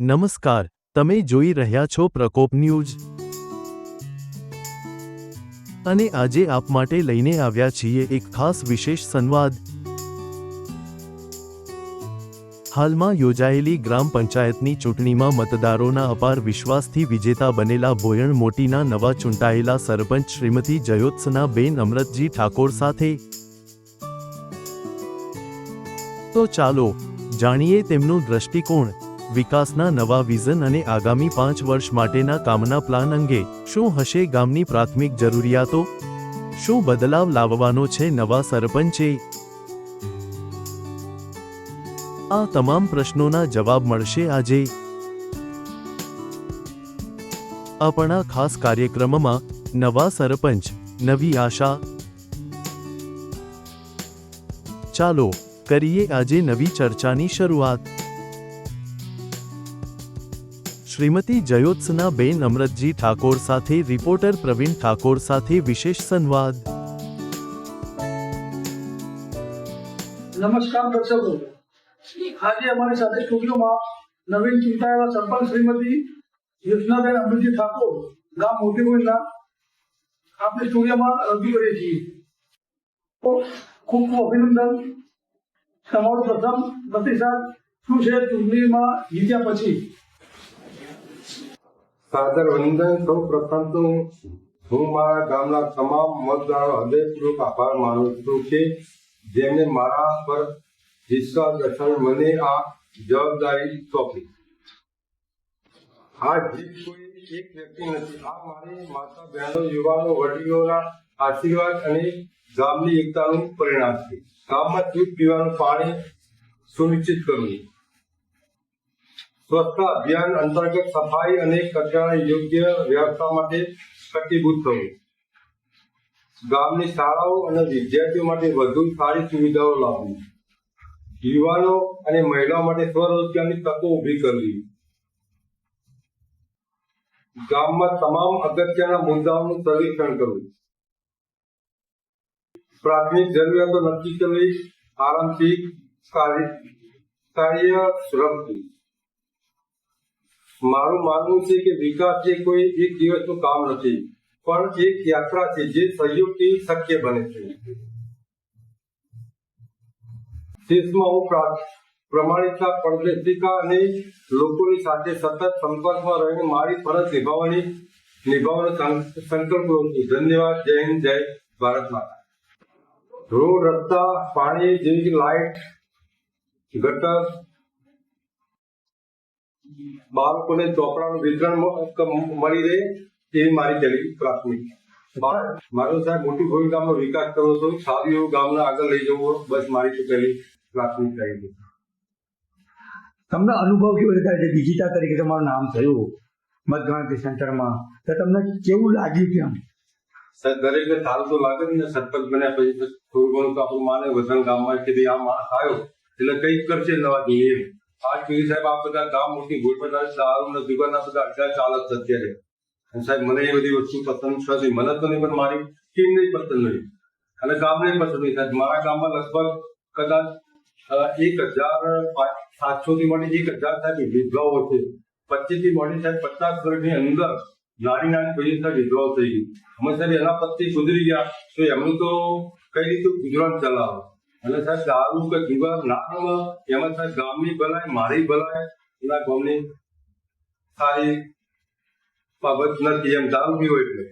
નમસ્કાર, તમે જોઈ રહ્યા છો પ્રકોપ ન્યૂઝ. અને આજે આપ માટે લઈને આવ્યા છીએ એક ખાસ વિશેષ સંવાદ. હાલમાં યોજાયેલી ગ્રામ પંચાયતની ચૂંટણીમાં મતદારોના અપાર વિશ્વાસથી વિજેતા બનેલા ભોયણ મોટીના નવા ચૂંટાયેલા સરપંચ શ્રીમતી જયોત્સના બેન અમરતજી ઠાકોર સાથે. તો ચાલો, જાણીએ તેમનું દ્રષ્ટિકોણ. વિકાસના નવા વિઝન અને આગામી પાંચ વર્ષ માટેના કામના પ્લાન અંગે શું હશે ગામની પ્રાથમિક જરૂરિયાતો? શું બદલાવ લાવવાનો છે નવા સરપંચે? આ તમામ પ્રશ્નોના જવાબ મળશે આજે. આપણા ખાસ કાર્યક્રમમાં નવા સરપંચ, નવી આશા. ચાલો, કરીએ આજે નવી ચર્ચાની શરૂઆત. શ્રીમતી જયોત્સના બેન અમરતજી ઠાકોર સાથે રિપોર્ટર પ્રવીણ ઠાકોર સાથે વિશેષ સંવાદ. નમસ્કાર દર્શકો. આજે અમારી સાથે સ્ટુડિયોમાં નવીન ચૂંટાયેલા સરપંચ શ્રીમતી યોજનાબેન અમૃતજી ઠાકોર, ગામ મોટી ગોવિંદના આપણે સ્ટુડિયોમાં રજૂ કરીએ છીએ. ખૂબ ખૂબ અભિનંદન. તમારો પ્રથમ પ્રતિસાદ શું છે? ચૂંટણીમાં જીત્યા પછી સાદર વંદન. સૌ પ્રથમ તો હું મારા ગામના તમામ મતદારો હૃદયપૂર્વક આભાર માનું છું કે જેમને મારા પર વિશ્વાસ દર્શન મને આ જવાબદારી સોંપી. આ જીત કોઈ એક વ્યક્તિ નથી, આ મારી માતા બહેનો, યુવાનો, વડીલોના આશીર્વાદ અને ગામની એકતાનું પરિણામ છે. ગામમાં દૂધ પીવાનું પાણી સુનિશ્ચિત કરવું. સ્વચ્છતા અભિયાન અંતર્ગત સફાઈ અને કચરા યોગ્ય વ્યવસ્થા માટે કટિબદ્ધ થવું. ગામની શાળાઓ અને વિદ્યાર્થીઓ માટે વધુ સારી સુવિધાઓ લાવવી. યુવાનો અને મહિલાઓ માટે સ્વરોજગારની તકો ઊભી કરવી. ગામમાં તમામ અગત્યના મુદ્દાઓનું સર્વેક્ષણ કરવું. પ્રાથમિક જરૂરિયાતો નક્કી કરવી. આરામથી કાર્ય રમતું મારું માનવું છે કે વિકાસ જે કોઈ એક દિવસનું કામ નથી, પણ એક યાત્રા છે જે સહયોગથી શક્ય બને છે. દેશમાં હું પ્રમાણિકતા પારદર્શિકા અને લોકોની સાથે સતત સંપર્કમાં રહીને મારી ફરજ નિભાવવાની, નિભાવવાનો સંકલ્પ ધન્યવાદ. જય હિન્દ, જય ભારત માતા. રોડ, રસ્તા, પાણી જેવી લાઇટ ગટર બાળકોને ચોપડાનું વિતરણ મળી રહે એવી મારી પહેલી પ્રાથમિક. મારો સાહેબ મોટી ભૂમિ ગામનો વિકાસ કરવો હતો સારું એવું ગામને આગળ લઈ જવું. બસ મારી ચૂકેલી પ્રાથમિકતા એ તમને અનુભવ કેવો દેખાય છે? ડિજિટલ તરીકે તમારું નામ થયું. મતગણતરી સેન્ટરમાં. તો તમને કેવું લાગ્યું કેમ? દરેક દરેકને સારું તો લાગે ને સરપંચ બન્યા પછી થોડું ઘણું તો આપણું માને વતન ગામમાં કે ભાઈ આ માણસ આવ્યો. એટલે કંઈક કરશે નવા એમ આજ સુધી સાહેબ આ બધા ગામ મોટી ભૂલ બધા દારૂ ને દુકાનના બધા અડધા ચાલત છે અત્યારે સાહેબ મને એ બધી વસ્તુ પસંદ છે મને તો નહીં પણ મારી ટીમ નહીં પસંદ નહીં અને ગામને પસંદ નહીં સાહેબ મારા ગામમાં લગભગ કદાચ એક હજાર સાતસો થી મળી એક હજાર સાહેબ વિધવાઓ છે પચીસથી મળી સાહેબ પચાસ વર્ષની અંદર નાની નાની બધી સાહેબ વિધવાઓ થઈ ગઈ અમે સાહેબ એના પતિ સુધરી ગયા તો એમનું તો કઈ રીતે ગુજરાન ચલાવે અને સાહેબ, દારૂ કે જીવન નાખવામાં એમાં સાહેબ, ગામની ભલાય મારી ભલાય એના ગામની સારી બાબત નથી એમ દારૂ પીવો એટલે